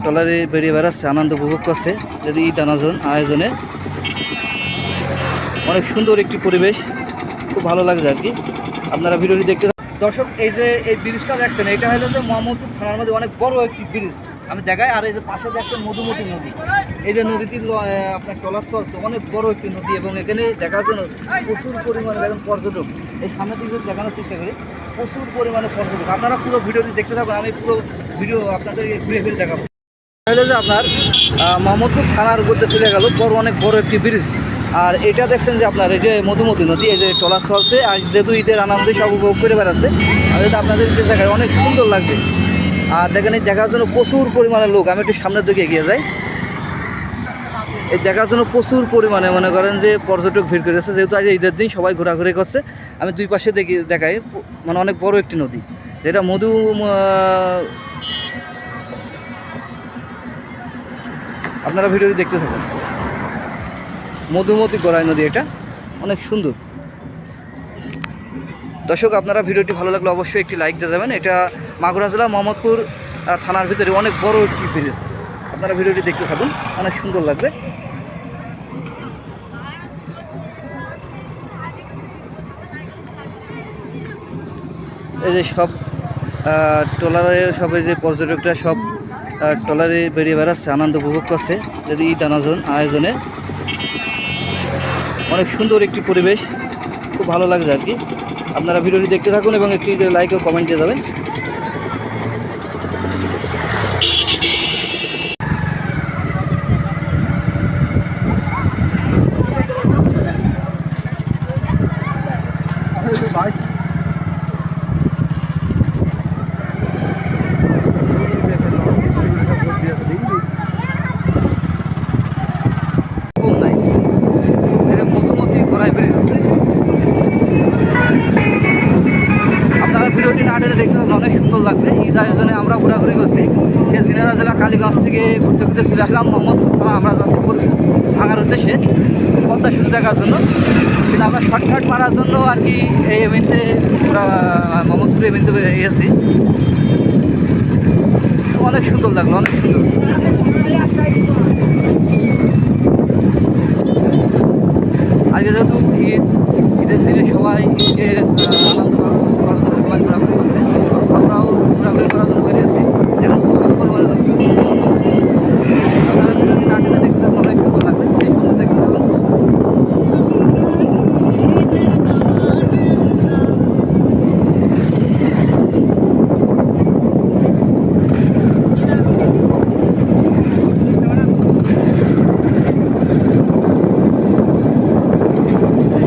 ট্রলারে বেরিয়ে বেড়াচ্ছে, আনন্দ উপভোগ করছে। যদি ঈদ আনাজন আয়োজনে অনেক সুন্দর একটি পরিবেশ, খুব ভালো লাগছে আর কি। আপনারা ভিডিওটি দেখতে দর্শক এই যে এই ব্রিজটা দেখছেন এটা হলো যে মোহাম্মদপুর থানার মধ্যে অনেক বড় একটি ব্রিজ। আমি দেখাই আর এই যে পাশে দেখছেন মধুমতি নদী। এই যে আহ, আপনার ট্রলার চলছে অনেক বড় একটি নদী এবং এখানে দেখার জন্য প্রচুর পরিমাণে এখন পর্যটক। এই সামনে দিকে দেখানোর চেষ্টা করি প্রচুর পরিমাণে পর্যটক। আপনারা পুরো ভিডিওটি দেখতে থাকুন আমি পুরো ভিডিও আপনাদেরকে ঘুরে ফিরে দেখাবো। হলো যে আপনার মোহাম্মদপুর থানার মধ্যে চলে গেল বড় অনেক বড় একটি ব্রিজ। আর এটা দেখছেন যে আপনার এই যে মধুমতি নদী, এই যে ট্রলার চলছে, আর যেহেতু ঈদের আনন্দে সব উপভোগ করে বেড়াচ্ছে, আর এটা আপনাদের যে দেখায় অনেক সুন্দর লাগছে। আর দেখেন, এই দেখার জন্য প্রচুর পরিমাণে লোক, আমি একটু সামনের দিকে এগিয়ে যাই। এই দেখার জন্য প্রচুর পরিমাণে মনে করেন যে পর্যটক ভিড় করে করেছে, যেহেতু আজ ঈদের দিন সবাই ঘোরাঘুরি করছে। আমি দুই পাশে দেখি দেখাই মানে অনেক বড় একটি নদী, যেটা মধু আপনারা ভিডিওটি দেখতে থাকুন। মধুমতি গড়াই নদী এটা। অনেক সুন্দর। দর্শক, আপনারা ভিডিওটি ভালো লাগলে অবশ্যই একটি লাইক দিয়ে যাবেন। এটা মাগুরা জেলা, মোহাম্মদপুর থানার ভিতরে অনেক বড় একটি ব্রিজ আপনারা ভিডিওটি দেখতে থাকুন, অনেক সুন্দর লাগবে। এই যে সব ট্রলারে এই যে পর্যটকরা সব ট্রলারে বেরিয়ে বেড়াচ্ছে, আনন্দ উপভোগ করছে। যদি ঈদ আয়োজন আয়োজনে অনেক সুন্দর একটি পরিবেশ। খুব ভালো লাগছে আর কি। আপনারা ভিডিওটি দেখতে থাকুন এবং একটি লাইক ও কমেন্ট দিয়ে যাবেন। কম নাই এটা মধুমতি গড়াই ব্রিজ আপনারা ভিডিওটি না টেনে দেখতে পাবেন অনেক সুন্দর লাগবে ঈদ আয়োজনে আমরা ঘোরাঘুরি করছি। সে সিনেরা জেলা কালীগঞ্জ থেকে ঘুরতে ঘুরতে চলে আসলাম। মোহাম্মদপুর থানা আমরা যাচ্ছি ভাঙার উদ্দেশ্যে। পদ্মা সেতু দেখার জন্য। কিন্তু আমরা শর্টকাট মারার জন্য আর কি এই আমরা মোহাম্মদপুরে এমনিতে এসেছি অনেক সুন্দর লাগল, অনেক সুন্দর। আজকে যেহেতু ঈদ, ঈদের দিনে সবাই ঈদকে আনন্দ সবাই ঘোরাঘুরি করছে। আমরাও ঘোরাঘুরি করার জন্য বেরিয়েছি এখন প্রচুর পরিমাণে লোকজন আপনারা ভিডিওটি না টেনে দেখতে থাকুন অনেক সুন্দর লাগবে সেই সুন্দর দেখতে থাকুন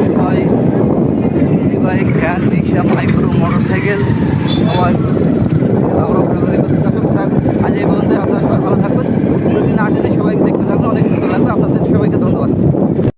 সবাই easy bike van rickshaw micro motorcycle সবাই করছে আমরা ঘোরাঘুরি করছি আজ